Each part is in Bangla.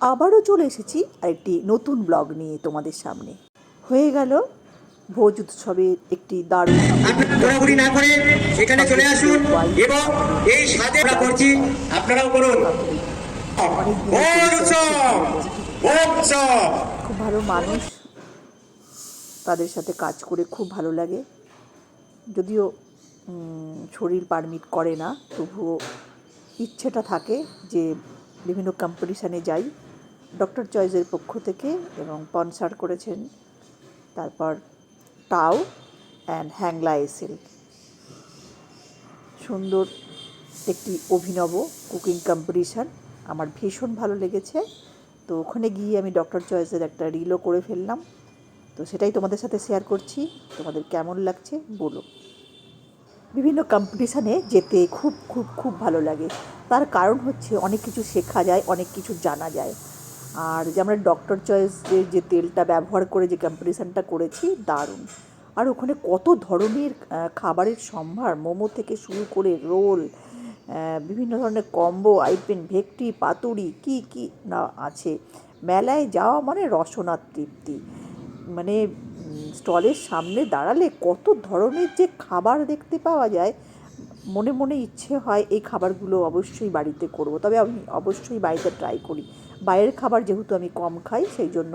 আবারও চলে এসেছি আরেকটি নতুন ব্লগ নিয়ে তোমাদের সামনে। হয়ে গেল ভোজ উৎসবের একটি দারুণ ঘোরাঘুরি না করে এখানে চলে আসুন এবং এই সাথে আমরা করছি আপনারাও করুন। খুব ভালো মানুষ তাদের সাথে কাজ করে খুব ভালো লাগে। যদিও শরীর পারমিট করে না তবুও ইচ্ছেটা থাকে যে বিভিন্ন কম্পিটিশানে যাই। ডক্টর চয়েসের পক্ষ থেকে এবং স্পন্সার করেছেন। তারপর টাও অ্যান্ড হ্যাংলা এসেল সুন্দর একটি অভিনব কুকিং কম্পিটিশান আমার ভীষণ ভালো লেগেছে। তো ওখানে গিয়ে আমি ডক্টর চয়েসের একটা রিলও করে ফেললাম। তো সেটাই তোমাদের সাথে শেয়ার করছি। তোমাদের কেমন লাগছে বলো। বিভিন্ন কম্পিটিশানে যেতে খুব খুব খুব ভালো লাগে। তার কারণ হচ্ছে অনেক কিছু শেখা যায়, অনেক কিছু জানা যায়। আর যে আমরা ডক্টর চয়েসের যে তেলটা ব্যবহার করে যে কম্পিটিশানটা করেছি, দারুণ। আর ওখানে কত ধরনের খাবারের সম্ভার? মোমো থেকে শুরু করে রোল বিভিন্ন ধরনের কম্বো আইটেম, ভেকটি, পাতুরি, কি কি না আছে? মেলায় যাওয়া মানে রসনার তৃপ্তি। মানে স্টলের সামনে দাঁড়ালে কত ধরনের যে খাবার দেখতে পাওয়া যায়, মনে মনে ইচ্ছে হয়, এই খাবারগুলো অবশ্যই বাড়িতে করব। তবে আমি অবশ্যই বাড়িতে ট্রাই করি। বাইরের খাবার যেহেতু আমি কম খাই, সেই জন্য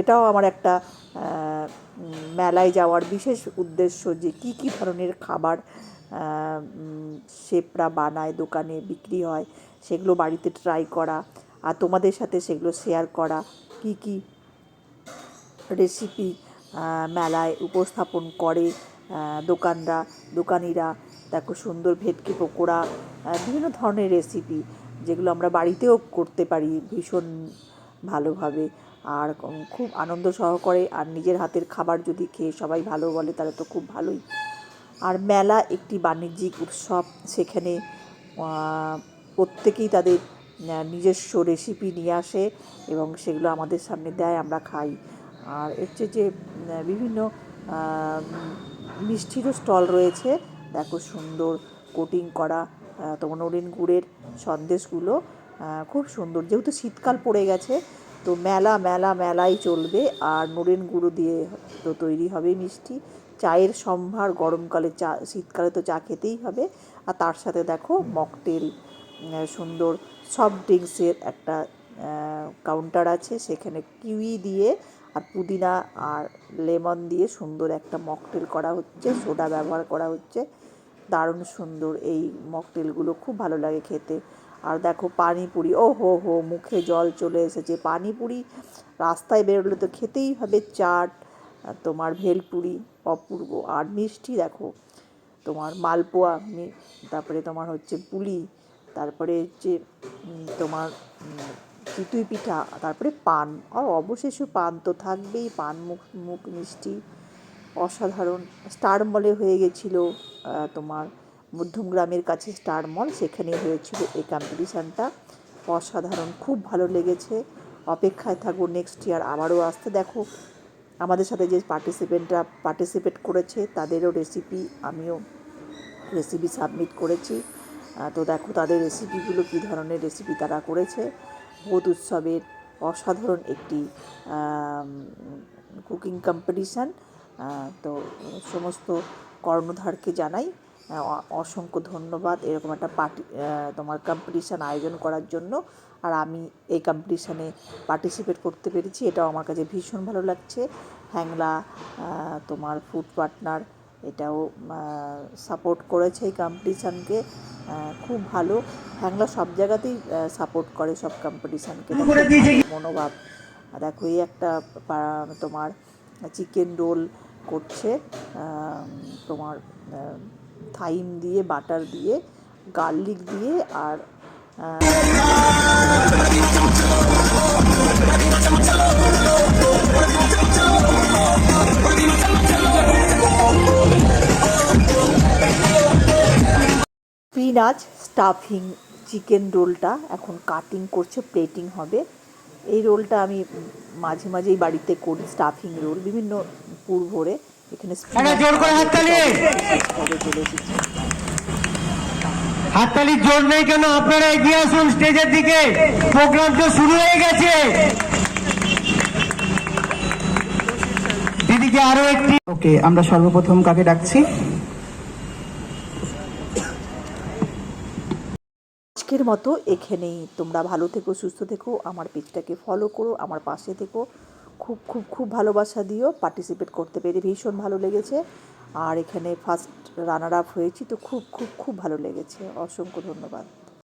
এটাও আমার একটা মেলায় যাওয়ার বিশেষ উদ্দেশ্য যে কি কি ধরনের খাবার শেপরা বানায়, দোকানে বিক্রি হয়, সেগুলো বাড়িতে ট্রাই করা, আর তোমাদের সাথে সেগুলো শেয়ার করা, কি কি রেসিপি মেলায় উপস্থাপন করে দোকানরা, দোকানিরা, দেখো সুন্দর ভেটকি পকোড়া বিভিন্ন ধরনের রেসিপি যেগুলো আমরা বাড়িতেও করতে পারি ভীষণ ভালোভাবে। আর খুব আনন্দ সহকারে আর নিজের হাতের খাবার যদি খেয়ে সবাই ভালো বলে, তাহলে তো খুব ভালোই। আর মেলা একটি বাণিজ্যিক উৎসব, সেখানে প্রত্যেকেই তাদের নিজস্ব রেসিপি নিয়ে আসে এবং সেগুলো আমাদের সামনে দেয়, আমরা খাই। আর চেয়ে যে বিভিন্ন মিষ্টিরও স্টল রয়েছে। দেখো সুন্দর কোটিং করা তোমার নলেন গুড়ের সন্দেশগুলো খুব সুন্দর। যেহেতু শীতকাল পড়ে গেছে, তো মেলা মেলা, মেলাই চলবে। আর নলেন গুঁড়ো দিয়ে তো তৈরি হবে মিষ্টি। চায়ের সম্ভার গরমকালে চা, শীতকালে তো চা খেতেই হবে। আর তার সাথে দেখো মকটেল সুন্দর সফট ড্রিঙ্কসের একটা কাউন্টার আছে। সেখানে কিউই দিয়ে আর পুদিনা আর লেমন দিয়ে সুন্দর একটা মকটেল করা হচ্ছে, সোডা ব্যবহার করা হচ্ছে। দারুণ সুন্দর এই মকটেলগুলো, খুব ভালো লাগে খেতে। আর দেখো পানিপুরি ও হো হো মুখে জল চলে এসেছে। পানিপুরি রাস্তায় বেরোলে তো খেতেই হবে চাট তোমার ভেলপুরি অপূর্ব আর মিষ্টি দেখো, তোমার মালপোয়া তারপরে তোমার হচ্ছে পুলি, তারপরে হচ্ছে তোমার চিতুই পিঠা, তারপরে পান। আর অবশেষে পান তো থাকবেই, পান, মুখ মুখ মিষ্টি। অসাধারণ স্টার মলে হয়ে গেছিল তোমার মধ্যমগ্রামের কাছে স্টার মল সেখানে হয়েছিল এই কম্পিটিশানটা। অসাধারণ, খুব ভালো লেগেছে। অপেক্ষায় থাকব নেক্সট ইয়ার আবারও আসতে দেখো। আমাদের সাথে যে পার্টিসিপেন্টরা পার্টিসিপেট করেছে, তাদেরও রেসিপি আমিও রেসিপি সাবমিট করেছি। তো দেখো তাদের রেসিপিগুলো কী ধরনের রেসিপি তারা করেছে। বোধ উৎসবের অসাধারণ একটি কুকিং কম্পিটিশান তো সমস্ত কর্ণধারকে জানাই অসংখ্য ধন্যবাদ এরকম একটা পার্টি তোমার কম্পিটিশান আয়োজন করার জন্য। আর আমি এই কম্পিটিশানে পার্টিসিপেট করতে পেরেছি এটাও আমার কাছে ভীষণ ভালো লাগছে। হ্যাংলা তোমার ফুড পার্টনার এটাও সাপোর্ট করেছে এই কম্পিটিশানকে খুব ভালো। হ্যাংলা সব জায়গাতেই সাপোর্ট করে সব কম্পিটিশানকে মনোভাব। দেখো এই একটা তোমার চিকেন রোল করছে তোমার থাইম দিয়ে বাটার দিয়ে গার্লিক দিয়ে আর পিনাচ স্টাফিং চিকেন রোলটা এখন কাটিং করছে প্লেটিং হবে। এই রোলটা আমি মাঝে মাঝেই বাড়িতে করি স্টাফিং রোল বিভিন্ন পুর ভরে। এখানে জোর করে হাততালি! হাততালির জোর নেই কেন? আপনারা এগিয়ে আসুন স্টেজের দিকে। প্রোগ্রাম তো শুরু হয়ে গেছে। দিদিকে আরও একটি ওকে আমরা সর্বপ্রথম কাকে ডাকছি? আজকের মতো এখানেই। তোমরা ভালো থেকো, সুস্থ থেকো, আমার পেজটাকে ফলো করো, আমার পাশে থেকো। খুব খুব খুব ভালোবাসা দিও পার্টিসিপেট করতে পেরে ভীষণ ভালো লেগেছে। আর এখানে ফার্স্ট রানার আপ হয়েছি তো খুব খুব খুব ভালো লেগেছে। অসংখ্য ধন্যবাদ।